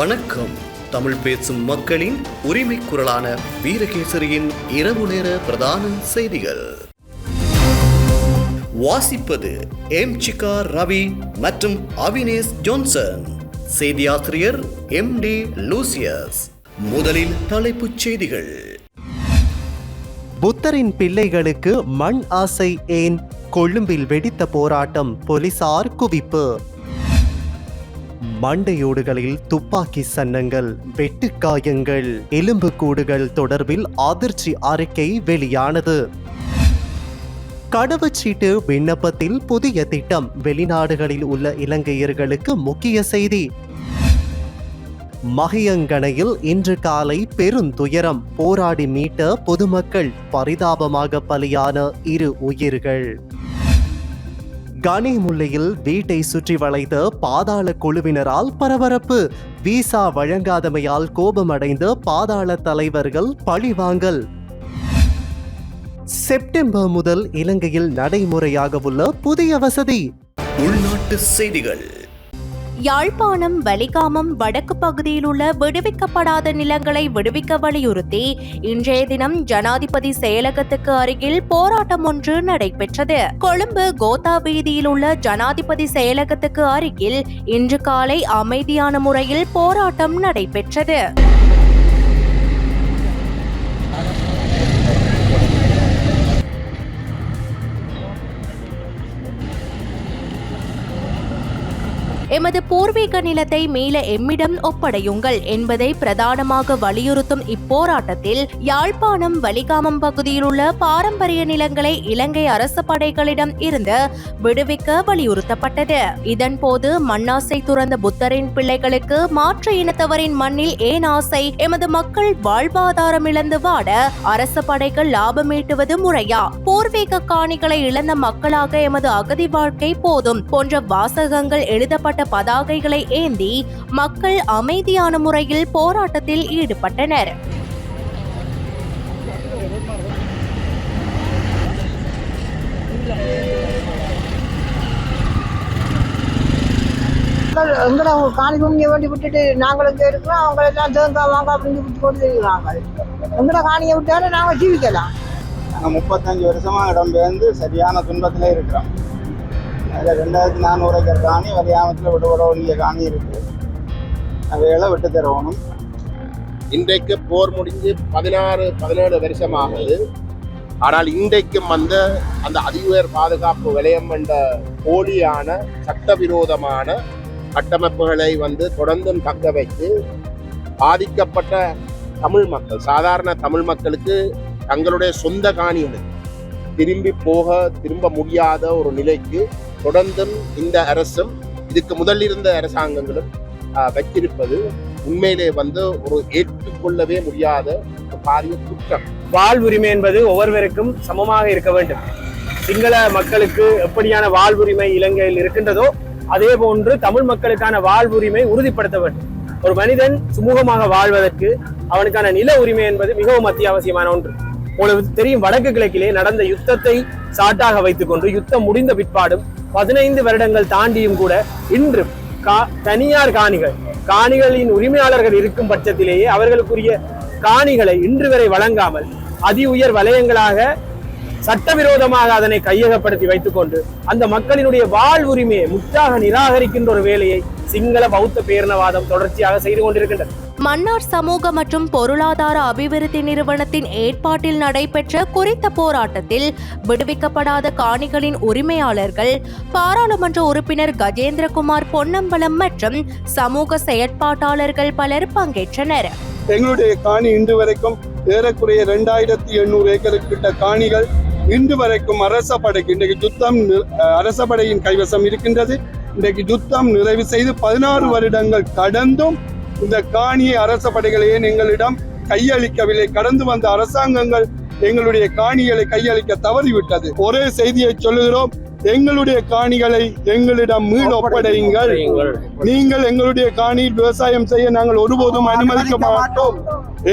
வணக்கம். தமிழ் பேசும் மக்களின் உரிமை குரலான வீரகேசரியின் இரவு நேர பிரதான செய்திகள். வாசிப்பது எம் சிகா ரவி மற்றும் அவினேஷ் ஜோன்சன். செய்தியாசிரியர் எம் டி லூசியஸ். முதலில் தலைப்புச் செய்திகள். புத்தரின் பிள்ளைகளுக்கு மண் ஆசை ஏன்? கொழும்பில் வெடித்த போராட்டம் போலீசார் குவிப்பு. மண்டையோடுகளில் துப்பாக்கி சன்னங்கள் வெட்டுக்காயங்கள் எலும்புக்கூடுகள் தொடர்பில் அதிர்ச்சி அறிக்கை வெளியானது. கடவுச்சீட்டு விண்ணப்பத்தில் புதிய திட்டம். வெளிநாடுகளில் உள்ள இலங்கையர்களுக்கு முக்கிய செய்தி. மகையங்கனையில் இன்று காலை பெருந்துயரம் போராடி மீட்ட பொதுமக்கள் பரிதாபமாக பலியான இரு உயிர்கள். கனி முல்லையில் வீட்டை சுற்றி வளைத்த பாதாள குழுவினரால் பரபரப்பு. விசா வழங்காதமையால் கோபமடைந்த பாதாள தலைவர்கள் பழிவாங்கல். செப்டம்பர் முதல் இலங்கையில் நடைமுறையாக உள்ள புதிய வசதி. உள்நாட்டு செய்திகள். யாழ்ப்பாணம் வலிகாமம் வடக்கு பகுதியில் உள்ள விடுவிக்கப்படாத நிலங்களை விடுவிக்க வலியுறுத்தி இன்றைய தினம் ஜனாதிபதி செயலகத்துக்கு அருகில் போராட்டம் ஒன்று நடைபெற்றது. கொழும்பு கோத்தா வீதியில் உள்ள ஜனாதிபதி செயலகத்துக்கு அருகில் இன்று காலை அமைதியான முறையில் போராட்டம் நடைபெற்றது. எமது பூர்வீக நிலத்தை மீள எம்மிடம் ஒப்படையுங்கள் என்பதை பிரதானமாக வலியுறுத்தும் இப்போராட்டத்தில் யாழ்ப்பாணம் வலிகாமம் பகுதியில் உள்ள பாரம்பரிய நிலங்களை இலங்கை அரசு படைகளிடம் இருந்து விடுவிக்க வலியுறுத்தப்பட்டது. இதன்போது மண்ணாசை துறந்த புத்தரின் பிள்ளைகளுக்கு மாற்று இனத்தவரின் மண்ணில் ஏன் ஆசை? எமது மக்கள் வாழ்வாதாரம் இழந்து வாட அரச படைகள் லாபம் ஈட்டுவது முறையா? பூர்வீக காணிகளை இழந்த மக்களாக எமது அகதி வாழ்க்கை போதும். போன்ற வாசகங்கள் எழுதப்பட்ட பதாகைகளை ஏந்தி மக்கள் அமைதியான முறையில் போராட்டத்தில் ஈடுபட்டனர். மக்கள் எங்களை காணி பூமியை வேண்டி விட்டுட்டு நாங்கள் இங்கே இருக்கிறோம் அவங்கள எல்லாம் தேங்கா வாங்க அப்படின்னு விட்டு கொண்டு இருக்கிறாங்க எங்களை காணியை விட்டாலும் நாங்கள் ஜீவிக்கலாம். நாங்கள் முப்பத்தஞ்சு வருஷமா இடம்பெயர்ந்து சரியான துன்பத்திலே இருக்கிறோம். அதில் ரெண்டாயிரத்தி நானூறு ஏக்கர் காணி வலியாமத்தில் விட விட வேண்டிய காணி இருக்கு. அவையெல்லாம் விட்டு தருவணும். இன்றைக்கு போர் முடிஞ்சு பதினாறு பதினேழு வருஷம் ஆகுது ஆனால் இன்றைக்கும் வந்து அந்த அதிஉயர் பாதுகாப்பு விலையம் என்ற போலியான சட்டவிரோதமான கட்டமைப்புகளை வந்து தொடர்ந்தும் தக்க வைத்து பாதிக்கப்பட்ட தமிழ் மக்கள் சாதாரண தமிழ் மக்களுக்கு தங்களுடைய சொந்த காணிகளுக்கு திரும்பி போக திரும்ப முடியாத ஒரு நிலைக்கு தொடர்ந்தும் இந்த அரசும் இதுக்கு முதல் இருந்த அரசாங்கங்களும் வச்சிருப்பது உண்மையிலே வந்து ஒரு ஏற்றுக்கொள்ளவே முடியாத பாரிய குற்றம். வாழ்வுரிமை என்பது ஒவ்வொருவருக்கும் சமமாக இருக்க வேண்டும். சிங்கள மக்களுக்கு எப்படியான வாழ்வுரிமை இலங்கையில் இருக்கின்றதோ அதே போன்று தமிழ் மக்களுக்கான வாழ்வுரிமை உறுதிப்படுத்த வேண்டும். ஒரு மனிதன் சுமூகமாக வாழ்வதற்கு அவனுக்கான நில உரிமை என்பது மிகவும் அத்தியாவசியமான ஒன்று. உங்களுக்கு தெரியும் வடக்கு கிழக்கிலே நடந்த யுத்தத்தை சாட்டாக வைத்துக்கொண்டு யுத்தம் முடிந்த பிற்பாடும் பதினைந்து வருடங்கள் தாண்டியும் கூட இன்று கா தனியார் காணிகள் காணிகளின் உரிமையாளர்கள் இருக்கும் பட்சத்திலேயே அவர்களுக்குரிய காணிகளை இன்று வரை வழங்காமல் அதி உயர் வலயங்களாக சட்டவிரோதமாக அதனை கையகப்படுத்தி வைத்துக்கொண்டு அந்த மக்களினுடைய வாழ்வுரிமையை முற்றாக நிராகரிக்கின்ற ஒரு வேலையை சிங்கள பௌத்த பேரணவாதம் தொடர்ச்சியாக செய்து கொண்டிருக்கின்றது. மன்னார் சமூக மற்றும் பொருளாதார அபிவிருத்தி நிறுவனத்தின் ஏற்பாட்டில் நடைபெற்ற குறித்த போராட்டத்தில் விடுவிக்கப்படாத காணிகளின் உரிமையாளர்கள் பாராளுமன்ற உறுப்பினர் கஜேந்திரகுமார் பொன்னம்பலம் மற்றும் சமூக செயற்பாட்டாளர்கள் பலர் பங்கேற்றனர். எங்களுடைய காணி இன்று வரைக்கும் ஏறக்குறைய ரெண்டாயிரத்தி எண்ணூறு ஏக்கருக்கிட்ட காணிகள் இன்று வரைக்கும் அரச படைக்கு இன்றைக்கு யுத்தம் அரச படையின் கைவசம் இருக்கின்றது. இன்றைக்கு யுத்தம் நிறைவு செய்து பதினாறு வருடங்கள் கடந்தும் இந்த காணியை அரச படைகளையே எங்களிடம் கையளிக்கவில்லை. கடந்து வந்த அரசாங்கங்கள் எங்களுடைய காணிகளை கையளிக்க தவறிவிட்டது. ஒரே செய்தியை சொல்லுகிறோம். எங்களுடைய காணிகளை எங்களிடம் மீள் ஒப்படையுங்கள். நீங்கள் எங்களுடைய காணியில் விவசாயம் செய்ய நாங்கள் ஒருபோதும் அனுமதிக்க மாட்டோம்.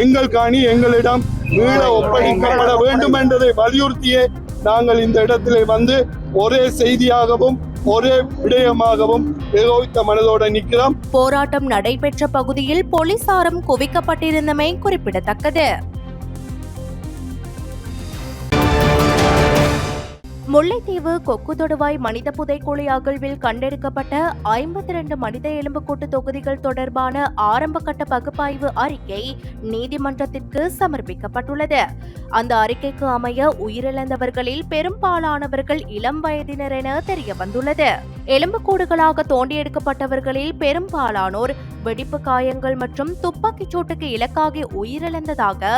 எங்கள் காணி எங்களிடம் மீள ஒப்படைக்கப்பட வேண்டும் என்பதை வலியுறுத்தியே நாங்கள் இந்த இடத்திலே வந்து ஒரே செய்தியாகவும் ஒரே விடயமாகவும் மனதோட நிற்கிறோம். போராட்டம் நடைபெற்ற பகுதியில் போலீசாரும் குவிக்கப்பட்டிருந்தமை குறிப்பிடத்தக்கது. முல்லைத்தீவு கொக்கு தொடுவாய் மனித புதைக்குழி அகழ்வில் கண்டெடுக்கப்பட்ட ஐம்பத்தி ரெண்டு மனித எலும்புக்கூட்டு தொகுதிகள் தொடர்பான ஆரம்பகட்ட பகுப்பாய்வு அறிக்கை நீதிமன்றத்திற்கு சமர்ப்பிக்கப்பட்டுள்ளது. அந்த அறிக்கைக்கு அமைய உயிரிழந்தவர்களில் பெரும்பாலானவர்கள் இளம் வயதினர் என தெரிய வந்துள்ளது எலும்புக்கூடுகளாக தோண்டி எடுக்கப்பட்டவர்களில் பெரும்பாலானோர் வெடிப்பு காயங்கள் மற்றும் துப்பாக்கிச் சூட்டுக்கு இலக்காகி உயிரிழந்ததாக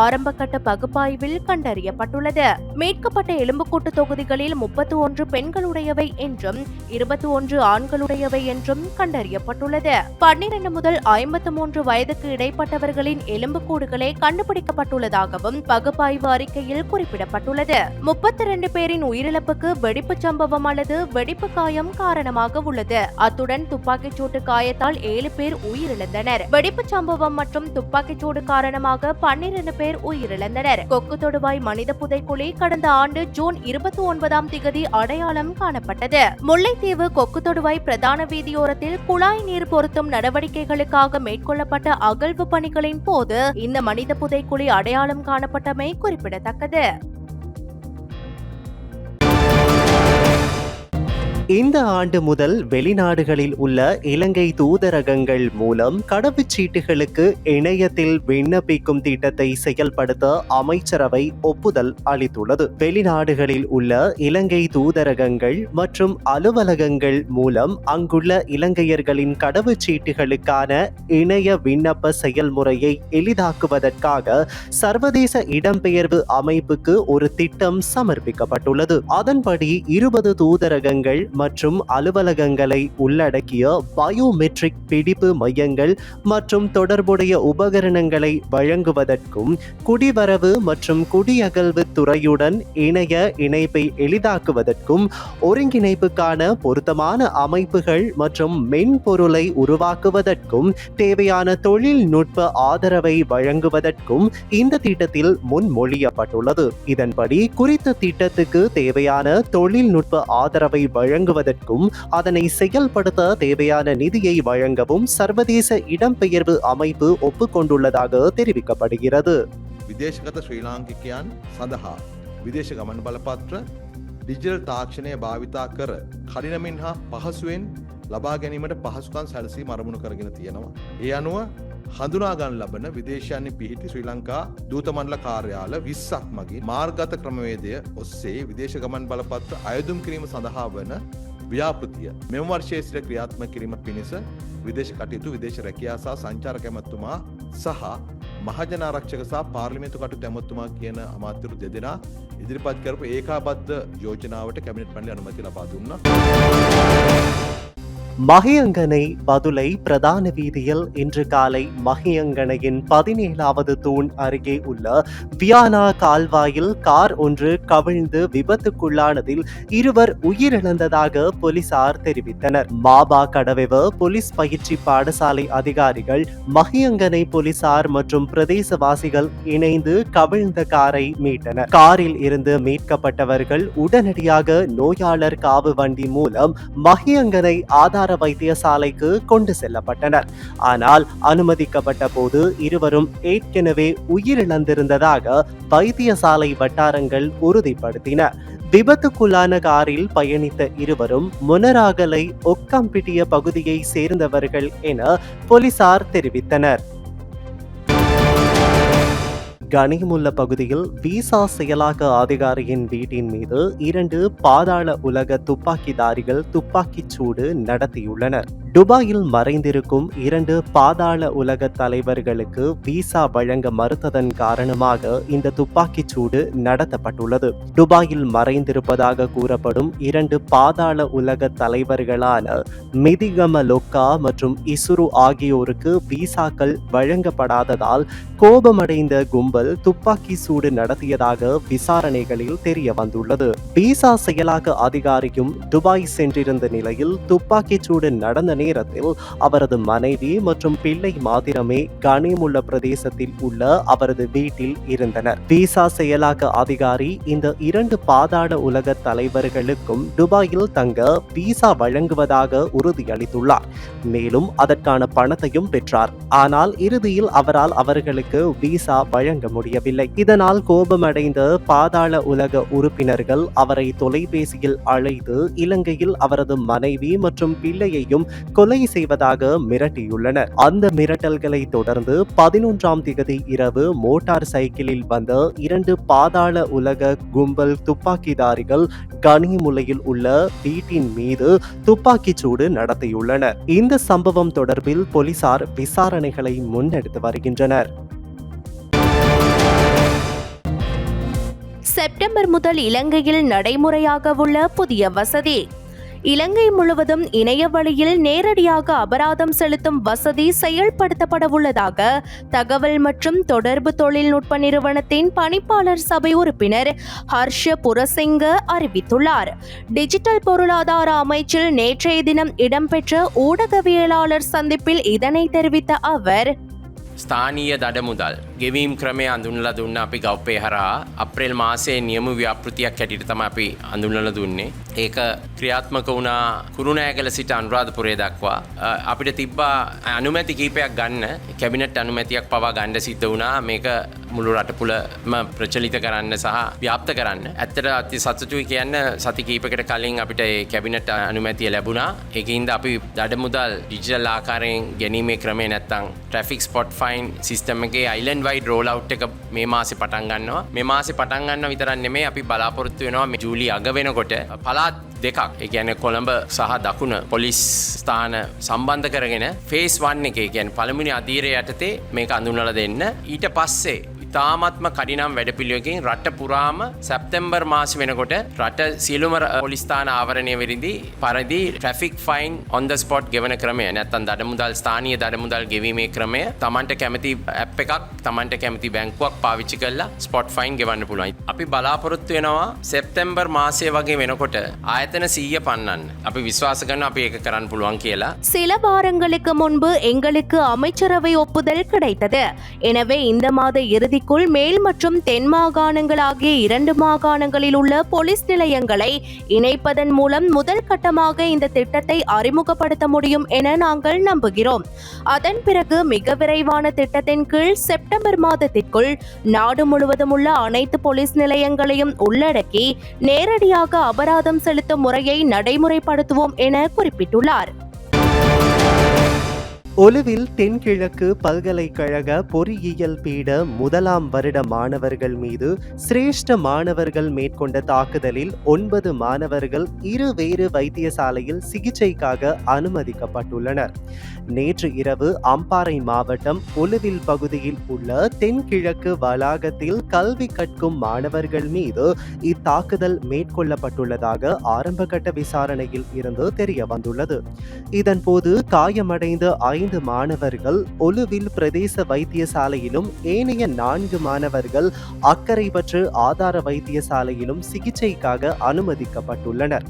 ஆரம்பகட்ட பகுப்பாய்வில் கண்டறியப்பட்டுள்ளது. மீட்கப்பட்ட எலும்புக்கூட்டு பகுதிகளில் முப்பத்தி ஒன்று பெண்களுடையவை என்றும் இருபத்தி ஒன்று ஆண்களுடையவை என்றும் கண்டறியப்பட்டுள்ளது. பன்னிரண்டு முதல் ஐம்பத்து மூன்று வயதுக்கு இடைப்பட்டவர்களின் எலும்புக்கூடுகளே கண்டுபிடிக்கப்பட்டுள்ளதாகவும் பகுப்பாய்வு அறிக்கையில் குறிப்பிடப்பட்டுள்ளது. முப்பத்தி ரெண்டு பேரின் உயிரிழப்புக்கு வெடிப்புச் சம்பவம் அல்லது வெடிப்பு காயம் காரணமாக உள்ளது. அத்துடன் துப்பாக்கிச் சூட்டு காயத்தால் ஏழு பேர் உயிரிழந்தனர். வெடிப்புச் சம்பவம் மற்றும் துப்பாக்கிச் சூடு காரணமாக பன்னிரண்டு பேர் உயிரிழந்தனர். கொக்கு தொடுவாய் மனித புதைக்குழி கடந்த ஆண்டு ஜூன் இருபத்தி ஒன்பதாம் திகதி அடையாளம் காணப்பட்டது. முல்லைத்தீவு கொக்கு தொடுவாய் பிரதான வீதியோரத்தில் குழாய் நீர் பொருத்தும் நடவடிக்கைகளுக்காக மேற்கொள்ளப்பட்ட அகழ்வு பணிகளின் போது இந்த மனித புதைக்குழி அடையாளம் காணப்பட்டமை குறிப்பிடத்தக்கது. இந்த ஆண்டு முதல் வெளிநாடுகளில் உள்ள இலங்கை தூதரகங்கள் மூலம் கடவுச்சீட்டுகளுக்கு இணையத்தில் விண்ணப்பிக்கும் திட்டத்தை செயல்படுத்த அமைச்சரவை ஒப்புதல் அளித்துள்ளது. வெளிநாடுகளில் உள்ள இலங்கை தூதரகங்கள் மற்றும் அலுவலகங்கள் மூலம் அங்குள்ள இலங்கையர்களின் கடவுச்சீட்டுகளுக்கான இணைய விண்ணப்ப செயல்முறையை எளிதாக்குவதற்காக சர்வதேச இடம்பெயர்வு அமைப்புக்கு ஒரு திட்டம் சமர்ப்பிக்கப்பட்டுள்ளது. அதன்படி இருபது தூதரகங்கள் மற்றும் அலுவலகங்களை உள்ளடக்கிய பயோமெட்ரிக் பிடிப்பு மையங்கள் மற்றும் தொடர்புடைய உபகரணங்களை வழங்குவதற்கும் குடிவரவு மற்றும் குடியகல்வு துறையுடன் இணைய இணைப்பை எளிதாக்குவதற்கும் ஒருங்கிணைப்புக்கான பொருத்தமான அமைப்புகள் மற்றும் மென்பொருளை உருவாக்குவதற்கும் தேவையான தொழில்நுட்ப ஆதரவை வழங்குவதற்கும் இந்த திட்டத்தில் முன்மொழியப்பட்டுள்ளது. இதன்படி குறித்த திட்டத்துக்கு தேவையான தொழில்நுட்ப ஆதரவை வழங்குவதற்கும் அதனை செயல்படுத்த தேவையான நிதியை வழங்கவும் சர்வதேச இடம்பெயர்வு அமைப்பு ஒப்புக்கொண்டுள்ளதாக தெரிவிக்கப்படுகிறது විදේශගත ශ්‍රී ලාංකිකයන් සඳහා විදේශ ගමන් බලපත්‍ර ඩිජිටල් තාක්ෂණය භාවිතා කර කඩිනමින් හා පහසුවෙන් ලබා ගැනීමට පහසුකන් සැලසී මරමුණු කරගෙන තියෙනවා. ඒ අනුව හඳුනාගන්න ලබන විදේශයන්නේ පිහිටි ශ්‍රී ලංකා දූතමන්ල කාර්යාල විස්සක් මගින් මාර්ගත ක්‍රමවේදය ඔස්සේ විදේශ ගමන් බලපත්‍ර අයදුම් කිරීම සඳහා වන ව්‍යාපෘතිය මෙම වර්ෂය සිට ක්‍රියාත්ම කිරීම පිණිස විදේශ කටයුතු විදේශ රැකයා සහ සංචාරක ඇමත්තුමා සහ මහජනාරක්ෂක සහ පාර්ලිමේන්තු කටයුතු ඇමත්තුමා කියන අමාත්‍යරු දෙදෙනා ඉදිරිපත් කරපු ඒකාබද්ධ යෝජනාවට කැබිනට් පණ්ඩි අනුමැති ලබා දුන්නා. மகியங்கனை பதுளை பிரதான வீதியில் இன்று காலை மகியங்கனையின் பதினேழாவது தூண் அருகே உள்ள வியானா கால்வாயில் கார் ஒன்று கவிழ்ந்து விபத்துக்குள்ளானதில் இருவர் உயிரிழந்ததாக போலீசார் தெரிவித்தனர். மாபா கடவெவ போலீஸ் பயிற்சி பாடசாலை அதிகாரிகள் மகியங்கனை போலீசார் மற்றும் பிரதேசவாசிகள் இணைந்து கவிழ்ந்த காரை மீட்டனர். காரில் இருந்து மீட்கப்பட்டவர்கள் உடனடியாக நோயாளர் காவு வண்டி மூலம் மகியங்கனை ஆதார வைத்தியசாலைக்கு கொண்டு செல்லப்பட்டனர். ஆனால் அனுமதிக்கப்பட்ட போது இருவரும் ஏற்கனவே உயிரிழந்திருந்ததாக வைத்தியசாலை வட்டாரங்கள் உறுதிப்படுத்தின. விபத்துக்குள்ளான காரில் பயணித்த இருவரும் முனராகலை ஒக்கம்பிட்டிய பகுதியை சேர்ந்தவர்கள் என போலீசார் தெரிவித்தனர். கனிமுல்ல பகுதியில் விசா செயலாக்க அதிகாரியின் வீட்டின் மீது இரண்டு பாதாள உலக துப்பாக்கிதாரிகள் துப்பாக்கிச் சூடு நடத்தியுள்ளனர். துபாயில் மறைந்திருக்கும் இரண்டு பாதாள உலக தலைவர்களுக்கு விசா வழங்க மறுத்ததன் காரணமாக இந்த துப்பாக்கிச் சூடு நடத்தப்பட்டுள்ளது. துபாயில் மறைந்திருப்பதாக கூறப்படும் இரண்டு பாதாள உலக தலைவர்களான மிதிகம லொக்கா மற்றும் இசுரு ஆகியோருக்கு விசாக்கள் வழங்கப்படாததால் கோபமடைந்த கும்பல் துப்பாக்கி சூடு நடத்தியதாக விசாரணைகளில் தெரிய வந்துள்ளது விசா செயலாக்க அதிகாரியும் துபாய் சென்றிருந்த நிலையில் துப்பாக்கிச் சூடு நடந்த நேரத்தில் அவரது மனைவி மற்றும் பிள்ளை மாத்திரமே கனிமுள்ள பிரதேசத்தில் உள்ள அவரது வீட்டில் இருந்தனர். விசா செயலாக்க அதிகாரி இந்த இரண்டு பாதாள உலக தலைவர்களுக்கும் துபாயில் தங்க விசா வழங்குவதாக உறுதியளித்துள்ளார். மேலும் அதற்கான பணத்தையும் பெற்றார். ஆனால் இறுதியில் அவரால் அவர்களுக்கு விசா வழங்க முடியவில்லை. இதனால் கோபமடைந்த பாதாள உலக உறுப்பினர்கள் அவரை தொலைபேசியில் அழைத்து இலங்கையில் அவரது மனைவி மற்றும் பிள்ளையையும் கொலை செய்வதாக மிரட்டியுள்ளனர் அந்த மிரட்டல்களை தொடர்ந்து பதினொன்றாம் திகதி இரவு மோட்டார் சைக்கிளில் வந்த இரண்டு பாதாள உலக கும்பல் துப்பாக்கிதாரிகள் கனிமுலையில் உள்ள வீட்டின் மீது துப்பாக்கிச் சூடு நடத்தியுள்ளனர் இந்த சம்பவம் தொடர்பில் போலீசார் விசாரணைகளை முன்னெடுத்து வருகின்றனர். செப்டம்பர் முதல் இலங்கையில் நடைமுறையாக உள்ள புதிய வசதி. இலங்கை முழுவதும் இணைய வழியில் நேரடியாக அபராதம் செலுத்தும் வசதி செயல்படுத்தப்பட உள்ளதாக தகவல் மற்றும் தொடர்பு தொழில்நுட்ப நிறுவனத்தின் பணிப்பாளர் சபை உறுப்பினர் ஹர்ஷ புரசிங்க அறிவித்துள்ளார். டிஜிட்டல் பொருளாதார அமைச்சில் நேற்றைய தினம் இடம்பெற்ற ஊடகவியலாளர் சந்திப்பில் இதனை தெரிவித்த அவர் ஸ்தானிய தடமுதல். ගෙවීම් ක්‍රමය අඳුන්ල දුන්න අපි ගව්පේ හරහා අප්‍රේල් මාසේ නියම ව්‍යාපෘතියක් හැටියට තම අපි අඳුන්ලල දුන්නේ. ඒක ක්‍රියාත්මක වුණා කුරුණෑගල සිට අනුරාධපුරේ දක්වා. අ, අපිට තිබ්බා අනුමැති කීපයක් ගන්න කැබිනට් අනුමැතියක් පවා ගණ්ඩ සිද්ධ වුණා. මේක මුළු රටපුලම ප්‍රචලිත කරන්න සහ ව්‍යාප්ත කරන්න. ඇත්තට අති සතුතුයි කියන්න සති කීපකට කලින් අපිට ඒ කැබිනට අනුමැතිය ලැබුණා. ඒකහින්ද අපි දඩ මුදල් ඩිජිටල් ආකාරයෙන් ගැනීමේ ක්‍රමේ නැත්තං ට්‍රෆික් ස්පොට් ෆයින් සිස්ටම එකේ අයිලන් වයි රෝලව් එක මේ මාසෙ පටන් ගන්නවා. මේ මාසෙ පටන් ගන්න විතරක් නෙමේ අපි බලාපොරොත්තු වෙනවා මේ ජූලි අග වෙනකොට පලාත් දෙකක් ඒ කියන්නේ කොළඹ සහ දකුණ පොලිස් ස්ථාන සම්බන්ධ කරගෙන ෆේස් වන් එකේ කියන්නේ පළමුනි අධීරය යටතේ මේක අඳුන්වලා දෙන්න. ඊට පස්සේ ඉතාමත්ම කඩිනම් වැඩපිළියකින් රට පුරාම සැප්තැම්බර් මාස වෙනකොට රට සියලුම ර- පොලිස්ථාන ආවරණය වෙරිදි පරදි ට්‍රෆික් ෆයින් ඔන්ද ස්පොට් ගෙවන ක්‍රමය නැත්තන් දඩමුදල් ස්ථානීය දඩමුදල් ගෙවීමේ ක්‍රමය තමන්ට කැමති ඇප් එකක් තමන්ට කැමති බැංකුවක් පාවිච්චි කරලා ස්පොට් ෆයින් ගෙවන්න පුළුවන් අපි බලාපොරොත්තු වෙනවා සෙප්තැම්බර් මාසය වගේ වෙනකොට ආයතන සීය පන්නන්න අපි විශ්වාස කරන අපි ඒක කරන්න පුළුවන් කියලා சில வாரங்களுக்கு முன்பு எங்களுக்கு அமைச்சரவை ஒப்புதல் கிடைத்தது எனவே இந்த மாத இறுதிக்குள் மேல் மற்றும் தென் மாகாணங்கள் ஆகிய இரண்டு மாகாணங்களில் உள்ள போலீஸ் நிலையங்களை இணைப்பதன் மூலம் முதல் கட்டமாக இந்த திட்டத்தை அறிமுகப்படுத்த முடியும் என நாங்கள் நம்புகிறோம். அதன் பிறகு மிக விரைவான திட்டத்தின் கீழ் செப்டம்பர் மாதத்திற்குள் நாடு முழுவதும் உள்ள அனைத்து போலீஸ் நிலையங்களையும் உள்ளடக்கி நேரடியாக அபராதம் செலுத்தும் முறையை நடைமுறைப்படுத்துவோம் என குறிப்பிட்டுள்ளார். ஒலுவில் தென்கிழக்கு பல்கலைக்கழக பொறியியல் பீட முதலாம் வருட மாணவர்கள் மீது சிரேஷ்ட மாணவர்கள் மேற்கொண்ட தாக்குதலில் ஒன்பது மாணவர்கள் இரு வேறு வைத்தியசாலையில் சிகிச்சைக்காக அனுமதிக்கப்பட்டுள்ளனர். நேற்று இரவு அம்பாறை மாவட்டம் ஒலுவில் பகுதியில் உள்ள தென்கிழக்கு வளாகத்தில் கல்வி கற்கும் மாணவர்கள் மீது இத்தாக்குதல் மேற்கொள்ளப்பட்டுள்ளதாக ஆரம்பகட்ட விசாரணையில் இருந்து தெரிய வந்துள்ளது இதன்போது காயமடைந்த ஐந்து ஐந்து மாணவர்கள் ஒலுவில் பிரதேச வைத்தியசாலையிலும் ஏனைய நான்கு மாணவர்கள் அக்கரைப்பற்று ஆதார வைத்தியசாலையிலும் சிகிச்சைக்காக அனுமதிக்கப்பட்டுள்ளனர்.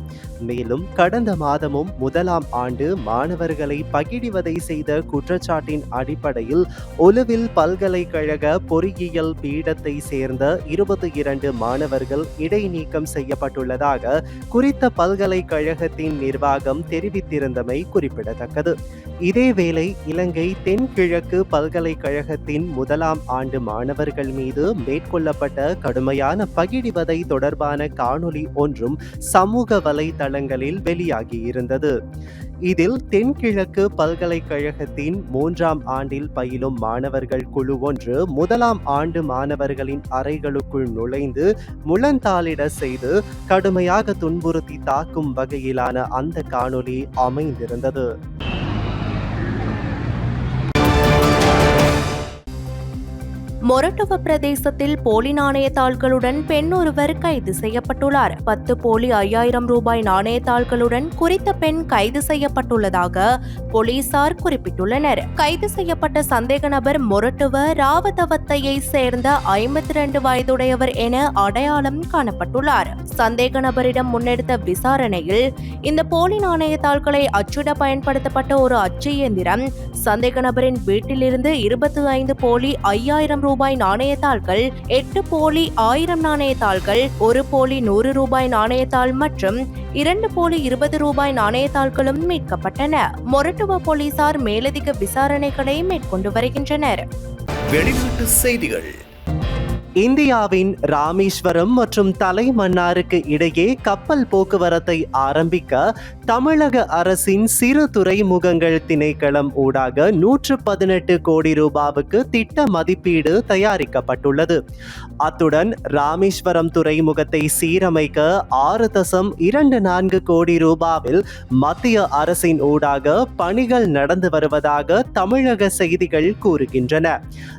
மேலும் கடந்த மாதமும் முதலாம் ஆண்டு மாணவர்களை பகிடிவதை செய்த குற்றச்சாட்டின் அடிப்படையில் ஒலுவில் பல்கலைக்கழக பொறியியல் பீடத்தை சேர்ந்த இருபத்தி இரண்டு மாணவர்கள் இடைநீக்கம் செய்யப்பட்டுள்ளதாக குறித்த பல்கலைக்கழகத்தின் நிர்வாகம் தெரிவித்திருந்தமை குறிப்பிடத்தக்கது. இதேவேளை இலங்கை தென்கிழக்கு பல்கலைக்கழகத்தின் முதலாம் ஆண்டு மாணவர்கள் மீது மேற்கொள்ளப்பட்ட கடுமையான பகிடிவதை தொடர்பான காணொளி ஒன்றும் சமூக வலைதளங்களில் வெளியாகியிருந்தது. இதில் தென்கிழக்கு பல்கலைக்கழகத்தின் மூன்றாம் ஆண்டில் பயிலும் மாணவர்கள் குழு ஒன்று முதலாம் ஆண்டு மாணவர்களின் அறைகளுக்குள் நுழைந்து முழந்தாளிட செய்து கடுமையாக துன்புறுத்தி தாக்கும் வகையிலான அந்த காணொளி அமைந்திருந்தது. மொரட்டுவ பிரதேசத்தில் போலி நாணயத்தாள்களுடன் பெண் ஒருவர் கைது செய்யப்பட்டுள்ளார். பத்து போலி ஐயாயிரம் ரூபாய் நாணயத்தாள்களுடன் குறித்த பெண் கைது செய்யப்பட்டுள்ளதாக போலீசார் குறிப்பிட்டுள்ளனர். கைது செய்யப்பட்ட சந்தேக நபர் மொரட்டுவ ராவதவத்தையை சேர்ந்த ஐம்பத்தி ரெண்டு வயதுடையவர் என அடையாளம் காணப்பட்டுள்ளார். சந்தேக நபரிடம் முன்னெடுத்த விசாரணையில் இந்த போலி நாணயத்தாள்களை அச்சிட பயன்படுத்தப்பட்ட ஒரு அச்சு இயந்திரம் சந்தேக நபரின் வீட்டிலிருந்து இருபத்தி ஐந்து போலி ஐயாயிரம் ரூபாய் நாணயத்தாள்கள் எட்டு போலி ஆயிரம் நாணயத்தாள்கள் ஒரு போலி நூறு ரூபாய் நாணயத்தாள் மற்றும் இரண்டு போலி இருபது ரூபாய் நாணயத்தாள்களும் மீட்கப்பட்டன. மொரட்டுவ போலீசார் மேலதிக விசாரணைகளை மேற்கொண்டு வருகின்றனர். வெளிநாட்டு செய்திகள். இந்தியாவின் ராமேஸ்வரம் மற்றும் தலைமன்னாருக்கு இடையே கப்பல் போக்குவரத்தை ஆரம்பிக்க தமிழக அரசின் சிறு துறைமுகங்கள் திணைக்களம் ஊடாக நூற்று பதினெட்டு கோடி ரூபாவுக்கு திட்ட மதிப்பீடு தயாரிக்கப்பட்டுள்ளது. அத்துடன் ராமேஸ்வரம் துறைமுகத்தை சீரமைக்க ஆறு தசம் இரண்டு நான்கு கோடி ரூபாவில் மத்திய அரசின் ஊடாக பணிகள் நடந்து வருவதாக தமிழக செய்திகள் கூறுகின்றன.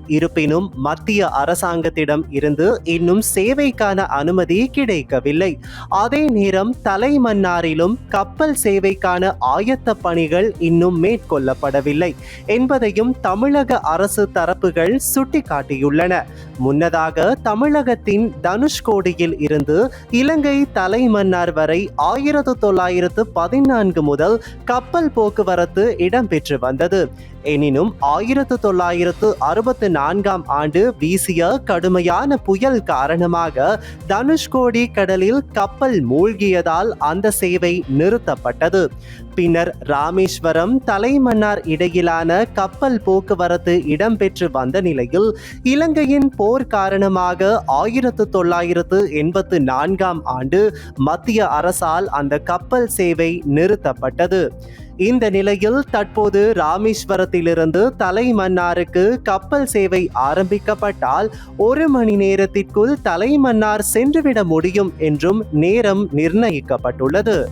இருப்பினும் மத்திய அரசாங்கத்திடம் இருந்து இன்னும் சேவைக்கான அனுமதி கிடைக்கவில்லை. அதே நேரம் தலைமன்னாரிலும் கப்பல் சேவைக்கான ஆயத்த பணிகள் இன்னும் மேற்கொள்ளப்படவில்லை என்பதையும் தமிழக அரசு தரப்புகள் சுட்டிக்காட்டியுள்ளன. முன்னதாக தமிழகத்தின் தனுஷ்கோடியில் இருந்து இலங்கை தலைமன்னார் வரை ஆயிரத்து தொள்ளாயிரத்து பதினான்கு முதல் கப்பல் போக்குவரத்து இடம்பெற்று வந்தது. எனினும் ஆயிரத்து தொள்ளாயிரத்து அறுபத்து நான்காம் ஆண்டு வீசிய கடுமையான புயல் காரணமாக தனுஷ்கோடி கடலில் கப்பல் மூழ்கியதால் அந்த சேவை நிறுத்தப்பட்டது. பின்னர் ராமேஸ்வரம் தலைமன்னார் இடையிலான கப்பல் போக்குவரத்து இடம்பெற்று வந்த நிலையில் இலங்கையின் போர் காரணமாக ஆயிரத்து தொள்ளாயிரத்து எண்பத்து நான்காம் ஆண்டு மத்திய அரசால் அந்த கப்பல் சேவை நிறுத்தப்பட்டது. இந்த நிலையில் தற்போது ராமேஸ்வரத்திலிருந்து தலைமன்னாருக்கு கப்பல் சேவை ஆரம்பிக்கப்பட்டால் ஒரு மணி நேரத்திற்குள் தலைமன்னார் சென்றுவிட முடியும் என்றும் நேரம் நிர்ணயிக்கப்பட்டுள்ளது.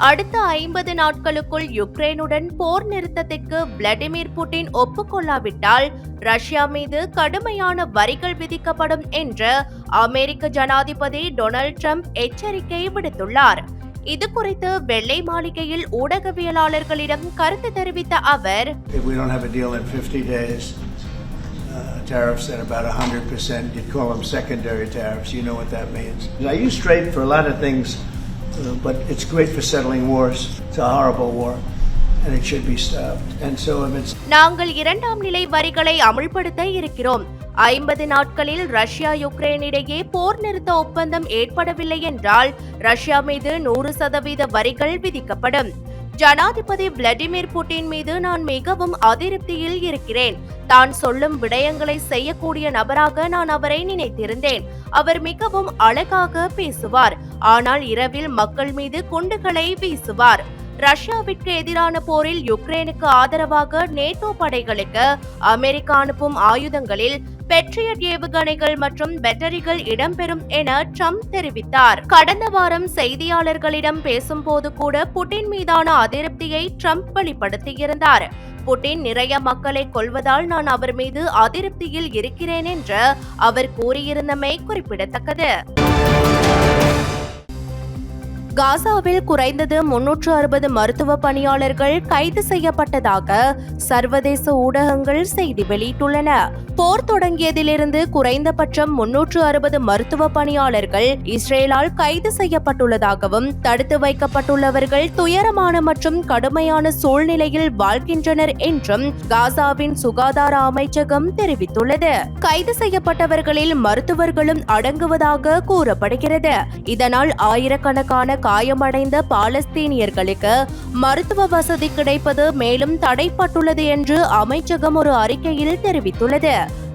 அடுத்த ஐம்பது நாட்களுக்குள் யுக்ரைனுடன் போர் நிறுத்தத்திற்கு விளாடிமிர் புட்டின் ஒப்புக்கொள்ளாவிட்டால் ரஷ்யா மீது கடுமையான வரிகள் விதிக்கப்படும் என்று அமெரிக்க ஜனாதிபதி டொனால்ட் ட்ரம்ப் எச்சரிக்கை விடுத்துள்ளார் இது குறித்து வெள்ளை மாளிகையில் ஊடகவியலாளர்களிடம் கருத்து தெரிவித்த அவர் If we don't have a deal in 50 days, uh, tariffs at about 100%, you'd call them secondary tariffs. You know what that means. I use trade for a lot of things, Uh, but it's great for settling wars. It's a horrible war, and it should be stopped. And so if it's நாங்கள் இரண்டாம் நிலை வரிகளை அமுல்படுத்த இருக்கிறோம் ஐம்பது நாட்களில் Russia Ukraine இடையே போர் நிறுத்த ஒப்பந்தம் ஏற்படவில்லை என்றால் ரஷ்யா மீது நூறு சதவீத வரிகள் விதிக்கப்படும் ஜனாதிபதி விளாடிமிர் புட்டின் மீது நான் மிகவும் அதிருப்தியில் இருக்கிறேன். தான் சொல்லும் விடயங்களை செய்யக்கூடிய நபராக நான் அவரை நினைத்திருந்தேன். அவர் மிகவும் அழகாக பேசுவார். ஆனால் இரவில் மக்கள் மீது குண்டுகளை வீசுவார். ரஷ்யாவிற்கு எதிரான போரில் யுக்ரைனுக்கு ஆதரவாக நேட்டோ படைகளுக்கு அமெரிக்கா அனுப்பும் ஆயுதங்களில் பெட்ரியட் ஏவுகணைகள் மற்றும் பேட்டரிகள் இடம்பெறும் என ட்ரம்ப் தெரிவித்தார். கடந்த வாரம் செய்தியாளர்களிடம் பேசும்போது கூட புட்டின் மீதான அதிருப்தியை ட்ரம்ப் வெளிப்படுத்தியிருந்தார். புட்டின் நிறைய மக்களை கொல்வதால் நான் அவர் மீது அதிருப்தியில் இருக்கிறேன் என்று அவர் கூறியிருந்தமை குறிப்பிடத்தக்கது. காசாவில் குறைந்தது முன்னூற்று அறுபது மருத்துவ பணியாளர்கள் கைது செய்யப்பட்டதாக சர்வதேச ஊடகங்கள் செய்தி வெளியிட்டுள்ளன. போர் தொடங்கியதிலிருந்து குறைந்தபட்சம் முன்னூற்று அறுபது மருத்துவ பணியாளர்கள் இஸ்ரேலால் கைது செய்யப்பட்டுள்ளதாகவும் தடுத்து வைக்கப்பட்டுள்ளவர்கள் துயரமான மற்றும் கடுமையான சூழ்நிலையில் வாழ்கின்றனர் என்றும் காசாவின் சுகாதார அமைச்சகம் தெரிவித்துள்ளது. கைது செய்யப்பட்டவர்களில் மருத்துவர்களும் அடங்குவதாக கூறப்படுகிறது. இதனால் ஆயிரக்கணக்கான காயமடைந்த பாலஸ்தீனியர்களுக்கு மருத்துவ வசதி கிடைப்பது மேலும் தடைப்பட்டுள்ளது என்று அமைச்சகம் ஒரு அறிக்கையில் தெரிவித்துள்ளது.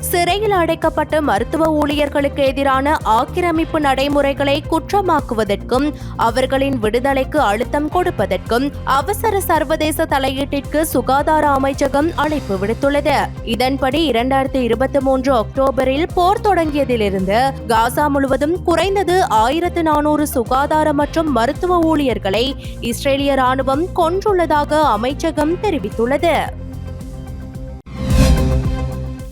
சிறையில் அடைக்கப்பட்ட மருத்துவ ஊழியர்களுக்கு எதிரான ஆக்கிரமிப்பு நடைமுறைகளை குற்றமாக்குவதற்கும் அவர்களின் விடுதலைக்கு அழுத்தம் கொடுப்பதற்கும் அவசர சர்வதேச தலையீட்டிற்கு சுகாதார அமைச்சகம் அழைப்பு விடுத்துள்ளது. இதன்படி இரண்டாயிரத்தி இருபத்தி மூன்று அக்டோபரில் போர் தொடங்கியதிலிருந்து காசா முழுவதும் குறைந்தது ஆயிரத்து நானூறு சுகாதார மற்றும் மருத்துவ ஊழியர்களை இஸ்ரேலிய ராணுவம் கொன்றுள்ளதாக அமைச்சகம் தெரிவித்துள்ளது.